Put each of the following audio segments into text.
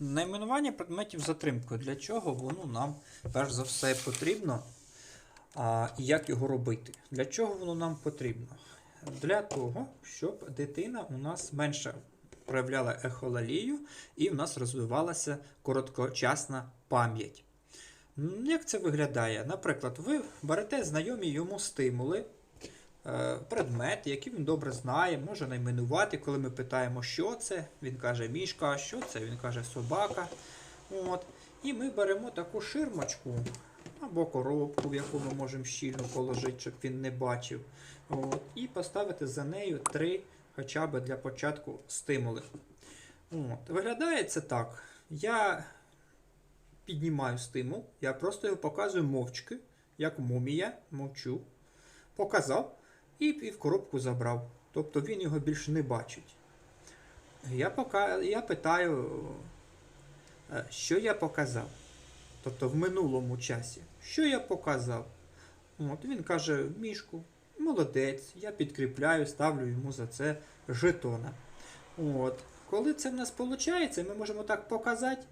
Найменування предметів затримкою. Для чого воно нам перш за все потрібно? А, як його робити? Для чого воно нам потрібно? Для того, щоб дитина у нас менше проявляла ехолалію і в нас розвивалася короткочасна пам'ять. Як це виглядає? Наприклад, ви берете знайомі йому стимули, е, предмет, який він добре знає, може найменувати, коли ми питаємо, що це. Він каже мішка, що це? Він каже собака. От. І ми беремо таку ширмочку або коробку, в яку ми можемо щільно положити, щоб він не бачив. От. І поставити за нею три хоча б для початку стимули. От. Виглядає це так. Я піднімаю стимул, я просто його показую мовчки, як мумія, мовчу. Показав і, в коробку забрав. Тобто він його більше не бачить. Я, пока, я питаю, е, що я показав? Тобто в минулому часі. Що я показав? От, він каже, мішку, молодець, я підкріпляю, ставлю йому за це жетона. От. Коли це в нас виходить, ми можемо так показати,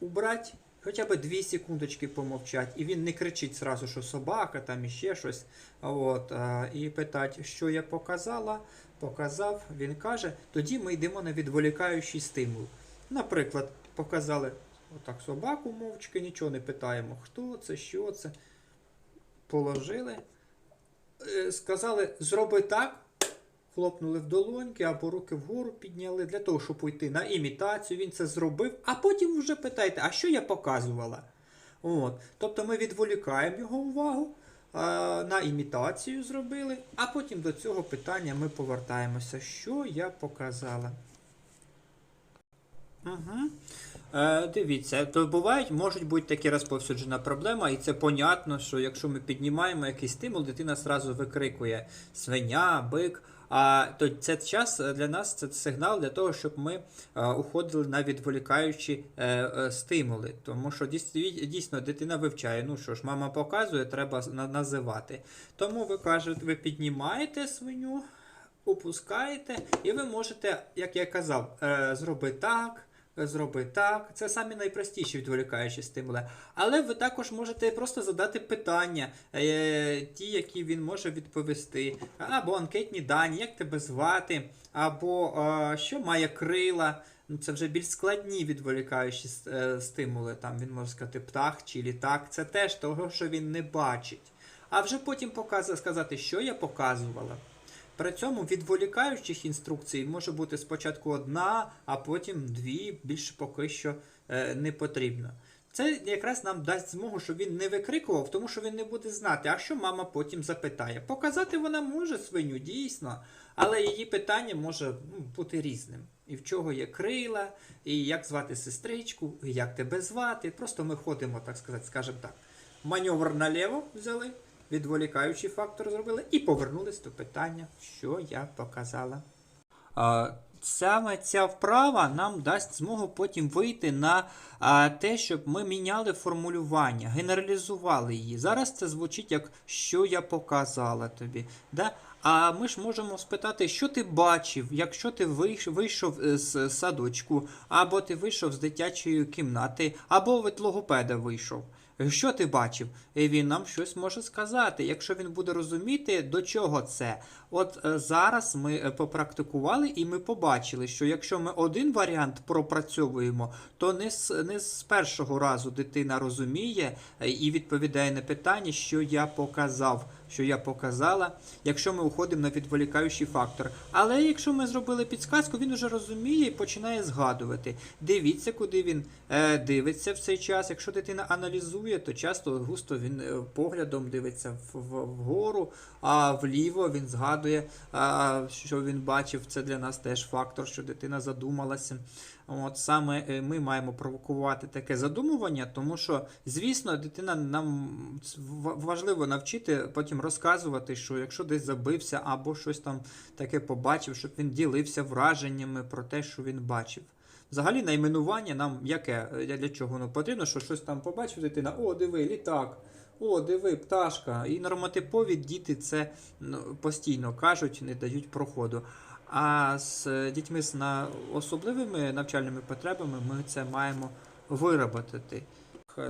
убрати, хоча б 2 секундочки помовчати, і він не кричить зразу, що собака там і ще щось. От, і питати, що я показала, показав, він каже, тоді ми йдемо на відволікаючий стимул. Наприклад, показали отак собаку мовчки, нічого не питаємо, хто це, що це. Положили, Е, сказали, зроби так, хлопнули в долоньки або руки вгору підняли для того, щоб уйти на імітацію. Він це зробив, а потім вже питаєте, а що я показувала? От. Тобто ми відволікаємо його увагу, на імітацію зробили, а потім до цього питання ми повертаємося, що я показала. Угу. Е, дивіться, то бувають, можуть бути такі розповсюджена проблема, і це понятно, що якщо ми піднімаємо якийсь стимул, дитина одразу викрикує свиня, бик. А то це час для нас це сигнал для того, щоб ми е, уходили на відволікаючі е, е, стимули. Тому що дійсно, дитина вивчає. Ну що ж, мама показує, треба називати. Тому ви кажете, ви піднімаєте свиню, опускаєте, і ви можете, як я казав, е, зробити так. Зроби так, це самі найпростіші відволікаючі стимули. Але ви також можете просто задати питання, е, ті, які він може відповісти, або анкетні дані, як тебе звати, або е, що має крила. Ну, це вже більш складні відволікаючі е, стимули. Там він може сказати птах чи літак. Це теж того, що він не бачить. А вже потім показа- сказати, що я показувала. При цьому відволікаючих інструкцій може бути спочатку одна, а потім дві, більше поки що е, не потрібно. Це якраз нам дасть змогу, щоб він не викрикував, тому що він не буде знати, а що мама потім запитає. Показати вона може свиню, дійсно, але її питання може ну, бути різним. І в чого є крила, і як звати сестричку, і як тебе звати. Просто ми ходимо, так сказати, скажімо так. Маневр наліво взяли, відволікаючий фактор зробили і повернулись до питання, що я показала. А, Саме ця вправа нам дасть змогу потім вийти на а, те, щоб ми міняли формулювання, генералізували її. Зараз це звучить як що я показала тобі. Да? А ми ж можемо спитати, що ти бачив, якщо ти вийшов з садочку, або ти вийшов з дитячої кімнати, або від логопеда вийшов. Що ти бачив? І він нам щось може сказати, якщо він буде розуміти, до чого це. От е, зараз ми е, попрактикували і ми побачили, що якщо ми один варіант пропрацьовуємо, то не з, не з першого разу дитина розуміє е, і відповідає на питання, що я показав, що я показала, якщо ми уходимо на відволікаючий фактор. Але якщо ми зробили підсказку, він вже розуміє і починає згадувати. Дивіться, куди він е, дивиться в цей час. Якщо дитина аналізує, то часто густо він е, поглядом дивиться вгору, а вліво він згадує, а, що він бачив. Це для нас теж фактор, що дитина задумалася. От саме е, ми маємо провокувати таке задумування, тому що, звісно, дитина нам важливо навчити потім розказувати, що якщо десь забився або щось там таке побачив, щоб він ділився враженнями про те, що він бачив. Взагалі найменування нам яке? Е, Для чого воно потрібно? Що щось там побачив дитина, о, диви, літак, о, диви, пташка. І нормотипові діти це ну, постійно кажуть, не дають проходу. А з дітьми з особливими навчальними потребами ми це маємо вироботити.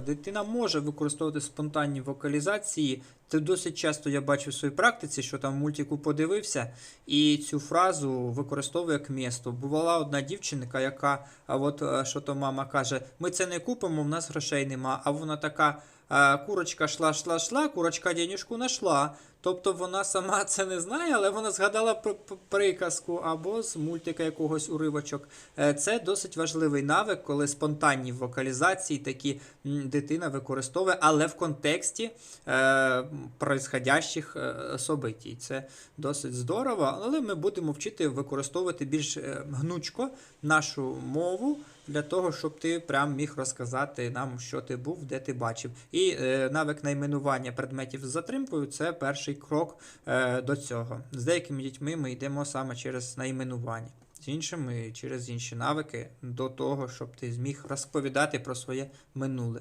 Дитина може використовувати спонтанні вокалізації. Це досить часто я бачу в своїй практиці, що там мультику подивився, і цю фразу використовує як місто. Бувала одна дівчинка, яка, а от е, що то мама каже: ми це не купимо, в нас грошей нема. А вона така. Курочка шла, шла, шла, курочка денежку нашла. Тобто вона сама це не знає, але вона згадала про приказку або з мультика якогось уривочок. Е, Це досить важливий навик, коли спонтанні вокалізації такі дитина використовує, але в контексті е, происходящих е, событій. Це досить здорово, але ми будемо вчити використовувати більш е, гнучко нашу мову для того, щоб ти прям міг розказати нам, що ти був, де ти бачив. І е, навик найменування предметів з затримкою це перший крок е, до цього. З деякими дітьми ми йдемо саме через найменування. З іншими через інші навики до того, щоб ти зміг розповідати про своє минуле.